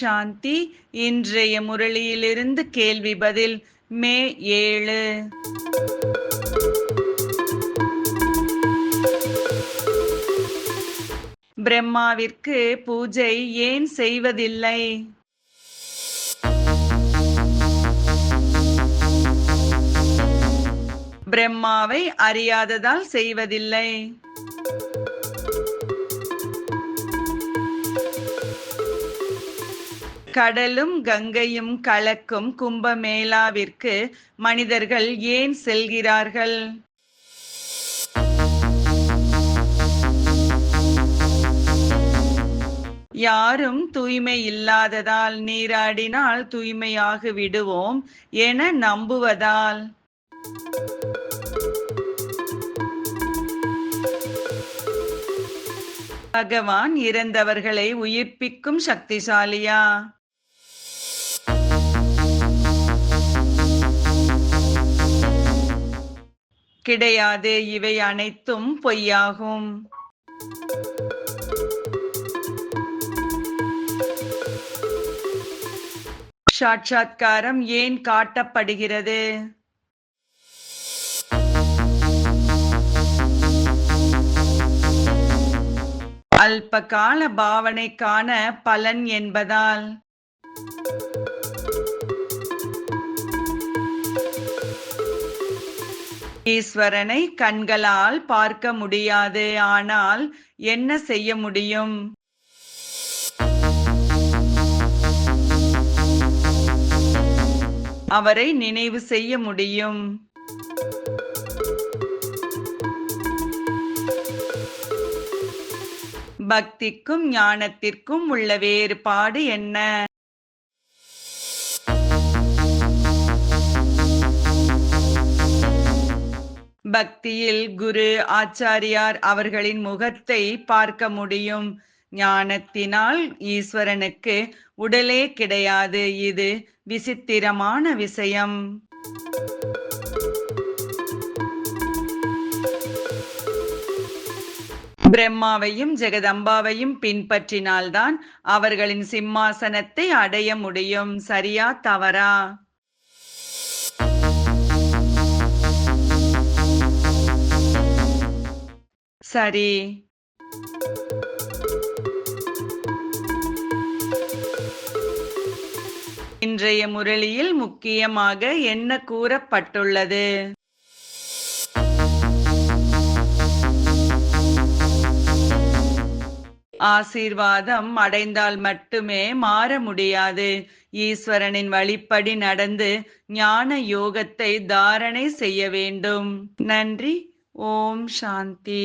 சாந்தி இன்றைய முரளியிலிருந்து கேள்வி பதில் மே ஏழு. பிரம்மாவிற்கு பூஜை ஏன் செய்வதில்லை? பிரம்மாவை அறியாததால் செய்வதில்லை. கடலும் கங்கையும் கலக்கும் கும்பமேளாவிற்கு மனிதர்கள் ஏன் செல்கிறார்கள்? யாரும் தூய்மை இல்லாததால் நீராடினால் தூய்மையாகி விடுவோம் என நம்புவதால். பகவான் இறந்தவர்களை உயிர்ப்பிக்கும் சக்திசாலியா? கிடையாது. இவை அனைத்தும் பொய்யாகும். சாட்சாத்காரம் ஏன் காட்டப்படுகிறது? அல்பகால பாவனைக்கான பலன் என்பதால். ஈஸ்வரனை கண்களால் பார்க்க முடியாது ஆனால் என்ன செய்ய முடியும்? அவரை நினைவு செய்ய முடியும். பக்திக்கும் ஞானத்திற்கும் உள்ள வேறுபாடு என்ன? பக்தியில் குரு ஆச்சாரியார் அவர்களின் முகத்தை பார்க்க முடியும். ஞானத்தினால் ஈஸ்வரனுக்கு உடலே கிடையாது. இது விசித்திரமான விஷயம். பிரம்மாவையும் ஜெகதம்பாவையும் பின்பற்றினால்தான் அவர்களின் சிம்மாசனத்தை அடைய முடியும். சரியா தவறா? சரி. இன்றைய முரளியில் முக்கியமாக என்ன கூறப்பட்டுள்ளது? ஆசீர்வாதம் அடைந்தால் மட்டுமே மாற முடியாது. ஈஸ்வரனின் வழிப்படி நடந்து ஞான யோகத்தை தாரணை செய்ய வேண்டும். நன்றி. ஓம் சாந்தி